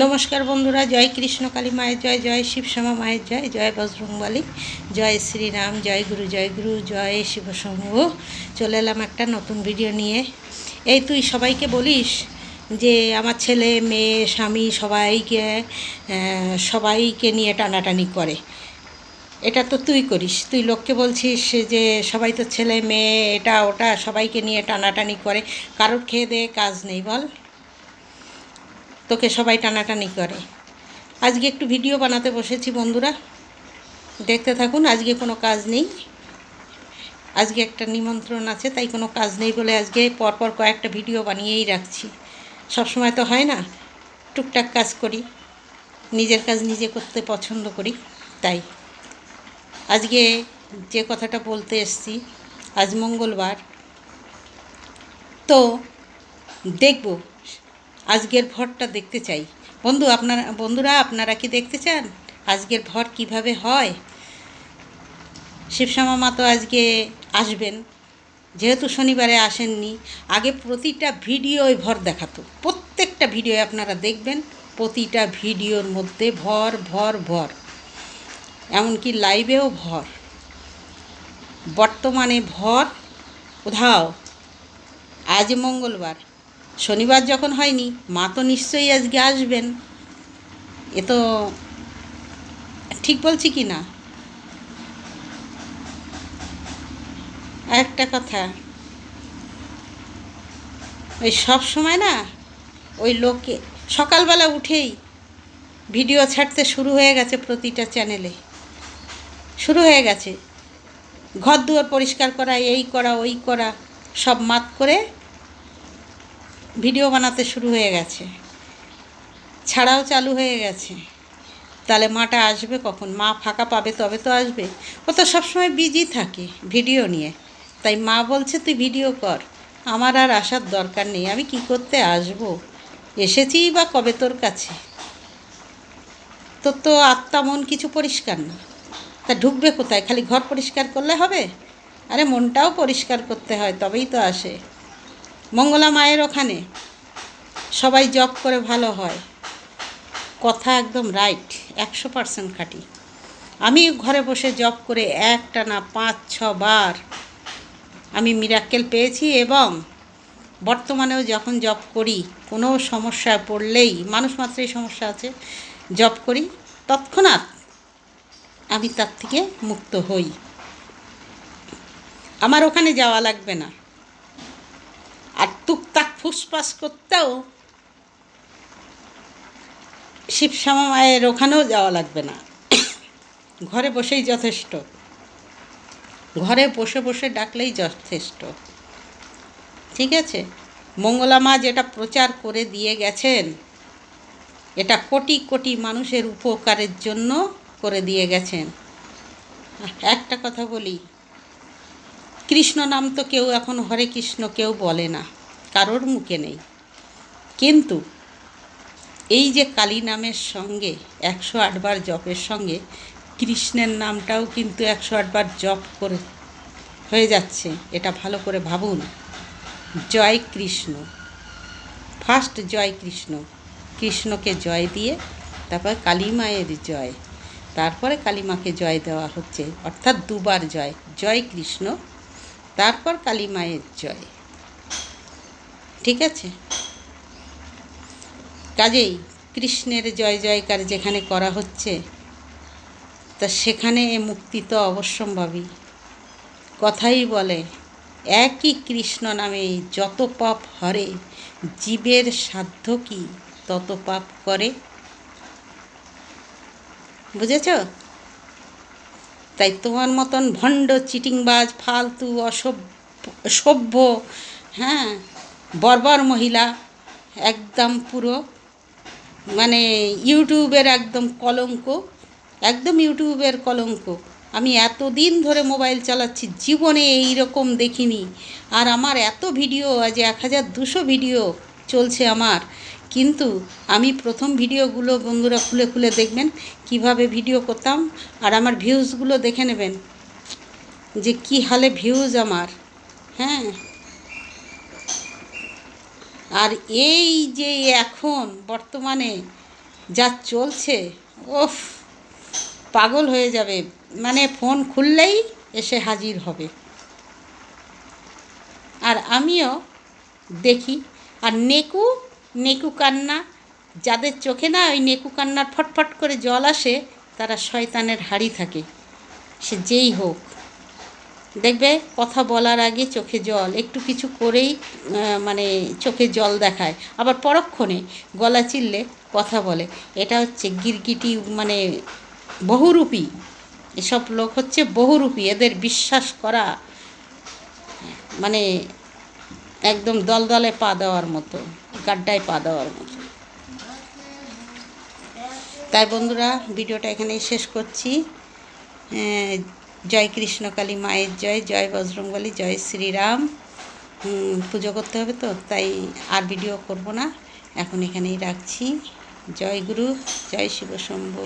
নমস্কার বন্ধুরা, জয় কৃষ্ণ কালী মায়ের জয় জয় শিবশ্যামা মায়ের জয় জয় বজরংবলী, জয় শ্রীরাম, জয় গুরু জয় গুরু, জয় শিবশম্ভ চলে এলাম একটা নতুন ভিডিও নিয়ে। এই তুই সবাইকে বলিস যে আমার ছেলে, মেয়ে, স্বামী সবাইকে সবাইকে নিয়ে টানাটানি করে। এটা তো তুই করিস। তুই লোককে বলছিস যে সবাই তো ছেলে, মেয়ে, এটা, ওটা সবাইকে নিয়ে টানাটানি করে। কারোর খেয়ে দেয়ে কাজ নেই, বল। তোকে সবাই টানাটানি করে। আজকে একটু ভিডিও বানাতে বসেছি বন্ধুরা। দেখতে থাকুন, আজকে কোনো কাজ নেই। আজকে একটা নিমন্ত্রণ আছে, তাই কোনো কাজ নেই বলে আজকে পরপর কয়েকটা ভিডিও বানিয়েই রাখছি। সব সময় তো হয় না, টুকটাক কাজ করি, নিজের কাজ নিজে করতে পছন্দ করি, তাই। আজকে যে কথাটা বলতে এসছি, আজ মঙ্গলবার। তো দেখব আজকের ভরটা দেখতে চাই। বন্ধু, আপনারা, বন্ধুরা, আপনারা কি দেখতে চান? আজকের ভর কীভাবে হয়? শিবশ্যামা মা তো আজকে আসবেন। যেহেতু শনিবারে আসেননি, আগে প্রতিটা ভিডিওয় ভর দেখাতো। প্রত্যেকটা ভিডিও আপনারা দেখবেন, প্রতিটা ভিডিওর মধ্যে ভর ভর ভর। এমনকি লাইভেও ভর। বর্তমানে ভর, উধাও। আজ মঙ্গলবার। শনিবার যখন হয়নি, মা তো নিশ্চয়ই আজকে আসবেন। এ তো ঠিক বলছি কি না? একটা কথা, ওই সব সময় না, ওই লোকে, সকালবেলা উঠেই ভিডিও ছাড়তে শুরু হয়ে গেছে প্রতিটা চ্যানেলে। শুরু হয়ে গেছে। ঘর দুয়ার পরিষ্কার করা, এই করা, ওই করা, সব মাত করে ভিডিও বানাতে শুরু হয়ে গেছে। ছাড়াও চালু হয়ে গেছে। তাহলে মাটা আসবে কখন? মা ফাঁকা পাবে, তবে তো আসবে। ও তো সবসময় বিজি থাকে ভিডিও নিয়ে। তাই মা বলছে, তুই ভিডিও কর। আমার আর আসার দরকার নেই। আমি কি করতে আসব? এসেছি বা কবে তোর কাছে? তোর তো আত্মা, মন কিছু পরিষ্কার না। তা ঢুকবে কোথায়? খালি ঘর পরিষ্কার করলে হবে? আরে মনটাও পরিষ্কার করতে হয়, তবেই তো আসে। মঙ্গলা মায়ের ওখানে। সবাই জব করে ভালো হয়। কথা একদম রাইট একশো পার্সেন্ট খাঁটি। আমি ঘরে বসে জব করে একটা না পাঁচ, ছ বার আমি মিরাক্কেল পেয়েছি এবং বর্তমানেও যখন জব করি, কোনো সমস্যায় পড়লেই, মানুষ মাত্রই সমস্যা আছে জব করি, তৎক্ষণাৎ আমি তার থেকে মুক্ত হই। আমার ওখানে যাওয়া লাগবে না। আর টুকটাক ফুসফাস করতেও শিবশ্যামা মায়ের ওখানেও যাওয়া লাগবে না। ঘরে বসেই যথেষ্ট। ঘরে বসে বসে ডাকলেই যথেষ্ট। ঠিক আছে? মঙ্গলা মা যেটা প্রচার করে দিয়ে গেছেন, এটা কোটি কোটি মানুষের উপকারের জন্য করে দিয়ে গেছেন। একটা কথা বলি কৃষ্ণ নাম তো কেউ এখন হরে কৃষ্ণ কেউ বলে না, কারোর মুখে নেই। কিন্তু এই যে কালী নামের সঙ্গে একশো আটবার জপের সঙ্গে কৃষ্ণের নামটাও কিন্তু একশো আটবার জপ করে হয়ে যাচ্ছে, এটা ভালো করে ভাবুন। জয় কৃষ্ণ। ফার্স্ট জয় কৃষ্ণ। কৃষ্ণকে জয় দিয়ে তারপর কালী মায়ের জয়। তারপরে কালী মাকে জয় দেওয়া হচ্ছে, অর্থাৎ দুবার জয়। জয় কৃষ্ণ। তারপর কালী মায়ের জয়। ঠিক আছে? কাজেই কৃষ্ণের জয় জয়কার যেখানে করা হচ্ছে, তা সেখানে মুক্তি তো অবশ্যম্ভাবী। কথাই বলে, একই কৃষ্ণ নামে যত পাপ হরে, জীবের সাধ্য কি তত পাপ করে? বুঝেছ? তাই তোমার মতন ভণ্ড, চিটিংবাজ, ফালতু, অসভ্য, সভ্য হ্যাঁ বর্বর মহিলা, একদম পুরো মানে ইউটিউবের একদম কলঙ্ক, একদম ইউটিউবের কলঙ্ক। আমি এতদিন ধরে মোবাইল চালাচ্ছি, জীবনে এই রকম দেখিনি। আর আমার এত ভিডিও, আজ এক হাজার দুশো ভিডিও চলছে আমার। কিন্তু আমি প্রথম ভিডিওগুলো বন্ধুরা খুলে খুলে দেখবেন, কীভাবে ভিডিও করতাম আর আমার ভিউজগুলো দেখে নেবেন যে কি হালে ভিউজ আমার হ্যাঁ। আর এই যে এখন বর্তমানে যা চলছে ওফ পাগল হয়ে যাবে। মানে ফোন খুললেই এসে হাজির হবে। আর আমিও দেখি। আর নেকু নেকু কান্না, যাদের চোখে না ওই নেকু কান্নার ফটফট করে জল আসে, তারা শয়তানের হাড়ি থাকে। সে যেই হোক। দেখবে কথা বলার আগে চোখে জল, একটু কিছু করেই মানে চোখে জল দেখায়। আবার পরক্ষণে গলা চিল্লে কথা বলে। এটা হচ্ছে গিরগিটি মানে বহুরূপী। এসব লোক হচ্ছে বহুরূপী। এদের বিশ্বাস করা মানে একদম দলদলে পা দেওয়ার মতো। গাড্ডায় পা দেওয়ার মতো। তাই বন্ধুরা, ভিডিওটা এখানেই শেষ করছি। জয় কৃষ্ণকালী মায়ের জয় জয় বজরঙ্গলী জয় শ্রীরাম। পুজো করতে হবে তো, তাই আর ভিডিও করব না। এখন এখানেই রাখছি। জয় গুরু, জয় শিব শম্ভু।